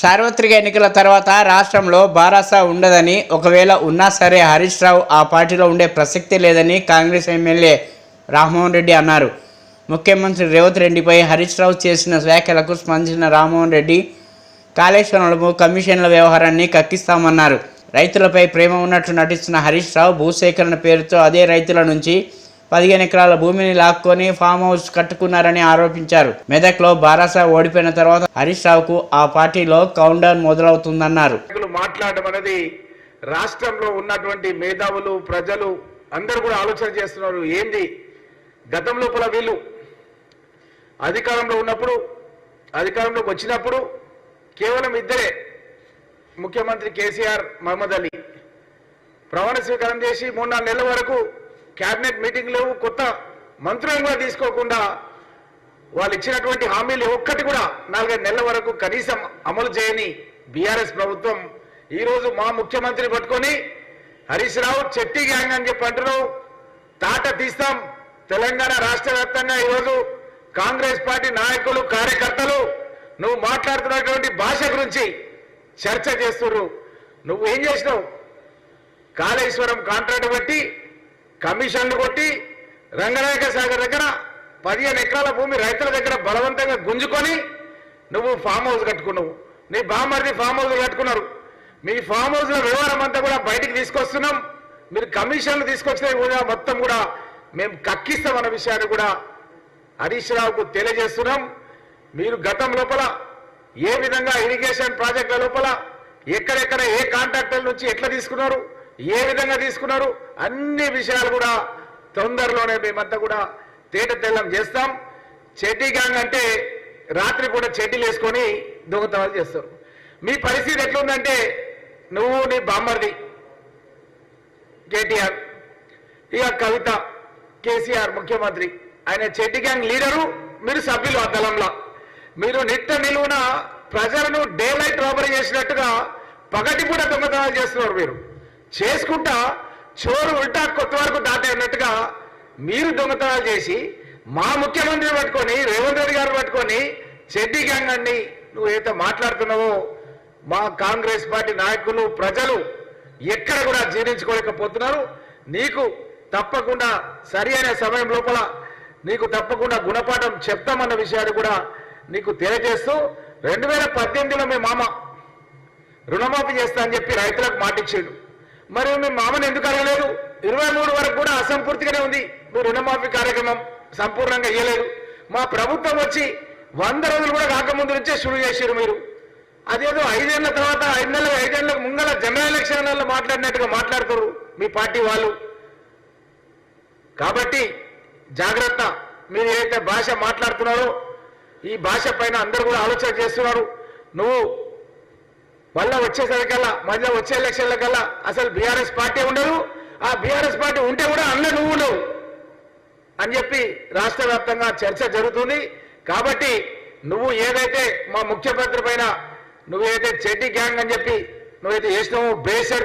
సార్వత్రిక ఎన్నికల తర్వాత రాష్ట్రంలో బారాసా ఉండదని ఒకవేళ ఉన్నా సరే హరీష్ రావు ఆ పార్టీలో ఉండే ప్రసక్తి లేదని కాంగ్రెస్ ఎమ్మెల్యే రామ్మోహన్ రెడ్డి అన్నారు. ముఖ్యమంత్రి రేవంత్ రెడ్డిపై హరీష్ రావు చేసిన వ్యాఖ్యలకు స్పందించిన రామ్మోహన్ రెడ్డి కాళేశ్వరంలో కమిషన్ల వ్యవహారాన్ని కక్కిస్తామన్నారు. రైతులపై ప్రేమ ఉన్నట్లు నటిస్తున్న హరీష్ రావు భూసేకరణ పేరుతో అదే రైతుల నుంచి పదిహేను ఎకరాల భూమిని లాక్కొని ఫామ్ హౌస్ కట్టుకున్నారని ఆరోపించారు. మెదక్లో బారాసా ఓడిపోయిన తర్వాత హరీష్ రావుకు ఆ పార్టీలో కౌంట్ డౌన్ మొదలవుతుందన్నారు మాట్లాడడం అనేది రాష్ట్రంలో ఉన్నటువంటి మేధావులు ప్రజలు అందరూ కూడా ఆలోచన చేస్తున్నారు. ఏంది? గతం లోపల వీళ్ళు అధికారంలో ఉన్నప్పుడు అధికారంలోకి వచ్చినప్పుడు కేవలం ఇద్దరే ముఖ్యమంత్రి కేసీఆర్ మహమ్మద్ అలీ. ప్రమాణ స్వీకారం చేసి మూడు నాలుగు నెలల వరకు క్యాబినెట్ మీటింగ్ లేవు కొత్త మంత్రులను కూడా తీసుకోకుండా వాళ్ళు ఇచ్చినటువంటి హామీలు ఒక్కటి కూడా నాలుగైదు నెలల వరకు కనీసం అమలు చేయని బీఆర్ఎస్ ప్రభుత్వం. ఈరోజు మా ముఖ్యమంత్రి పట్టుకొని హరీష్ రావు చెట్టి గ్యాంగ్ అని చెప్పి అంటున్నావు తాట తీస్తాం. తెలంగాణ రాష్ట్ర వ్యాప్తంగా ఈరోజు కాంగ్రెస్ పార్టీ నాయకులు కార్యకర్తలు నువ్వు మాట్లాడుతున్నటువంటి భాష గురించి చర్చ చేస్తున్నారు నువ్వు ఏం చేసినావు? కాళేశ్వరం కాంట్రాక్ట్ బట్టి కమిషన్లు కొట్టి రంగనాయక సాగర్ దగ్గర పదిహేను ఎకరాల భూమి రైతుల దగ్గర బలవంతంగా గుంజుకొని నువ్వు ఫామ్ హౌస్ కట్టుకున్నావు. నీ బామ్మర్ది ఫామ్ హౌస్ కట్టుకున్నారు. మీ ఫామ్ హౌస్ వ్యవహారం అంతా కూడా బయటికి తీసుకొస్తున్నాం. మీరు కమిషన్లు తీసుకొచ్చినవి కూడా మొత్తం కూడా మేము కక్కిస్తామన్న విషయాన్ని కూడా హరీష్ రావుకు తెలియజేస్తున్నాం. మీరు గతం లోపల ఏ విధంగా ఇరిగేషన్ ప్రాజెక్టుల లోపల ఎక్కడెక్కడ ఏ కాంట్రాక్టర్ నుంచి ఎట్లా తీసుకున్నారు ఏ విధంగా తీసుకున్నారు? అన్ని విషయాలు కూడా తొందరలోనే మేమంతా కూడా తేట తెల్లం చేస్తాం. చెడ్డీ గ్యాంగ్ అంటే రాత్రి పూట చెడ్డీలు వేసుకొని దొంగతనాలు చేస్తారు. మీ పరిస్థితి ఎట్లుందంటే నువ్వు నీ బామ్మర్ది కేటీఆర్ ఇక కవిత కేసీఆర్ ముఖ్యమంత్రి ఆయన చెడ్డి గ్యాంగ్ లీడరు మీరు సభ్యులు ఆ దళంలో. మీరు నిట్ట నిలువున ప్రజలను డే లైట్ రాబరీ చేసినట్టుగా పగటిపూట దొంగతనాలు చేస్తున్నారు మీరు. చేసుకుంటా చోరు ఉల్టా కొత్త వరకు దాటైనట్టుగా మీరు దొంగతనాలు చేసి మా ముఖ్యమంత్రిని పట్టుకొని రేవంత్ రెడ్డి గారు పట్టుకొని చెడ్డి గ్యాంగ్ అన్ని నువ్వు ఏదైతే మాట్లాడుతున్నావో మా కాంగ్రెస్ పార్టీ నాయకులు ప్రజలు ఎక్కడ కూడా జీర్ణించుకోలేకపోతున్నారు. నీకు తప్పకుండా సరి అయిన సమయం లోపల నీకు తప్పకుండా గుణపాఠం చెప్తామన్న విషయాన్ని కూడా నీకు తెలియజేస్తూ రెండు వేల పద్దెనిమిదిలో మీ మామ రుణమాఫీ చేస్తా అని చెప్పి రైతులకు మాటిచ్చాడు. మరి మీ మామని ఎందుకు అడగలేదు? ఇరవై మూడు వరకు కూడా అసంపూర్తిగానే ఉంది. మీ రుణమాఫీ కార్యక్రమం సంపూర్ణంగా ఇయ్యలేదు. మా ప్రభుత్వం వచ్చి వంద రోజులు కూడా కాకముందు నుంచే షురు చేశారు మీరు. అదేదో ఐదేళ్ళ తర్వాత ఐదు నెలలు ఐదేళ్ళకు ముంగల జనరల్ ఎలక్షన్లలో మాట్లాడినట్టుగా మాట్లాడుతారు మీ పార్టీ వాళ్ళు. కాబట్టి జాగ్రత్త మీరు ఏదైతే భాష మాట్లాడుతున్నారో ఈ భాష పైన అందరు కూడా ఆలోచన చేస్తున్నారు. నువ్వు మళ్ళా వచ్చేసరికల్లా మళ్ళీ వచ్చే ఎలక్షన్ల కల్లా అసలు బీఆర్ఎస్ పార్టీ ఉండదు. ఆ బీఆర్ఎస్ పార్టీ ఉంటే కూడా అందులో నువ్వు ఉండవు. అని చెప్పి రాష్ట్ర వ్యాప్తంగా చర్చ జరుగుతుంది. కాబట్టి నువ్వు ఏదైతే మా ముఖ్యమంత్రి పైన నువ్వేదైతే చెడ్డి గ్యాంగ్ అని చెప్పి నువ్వైతే చేసినావు బేసర్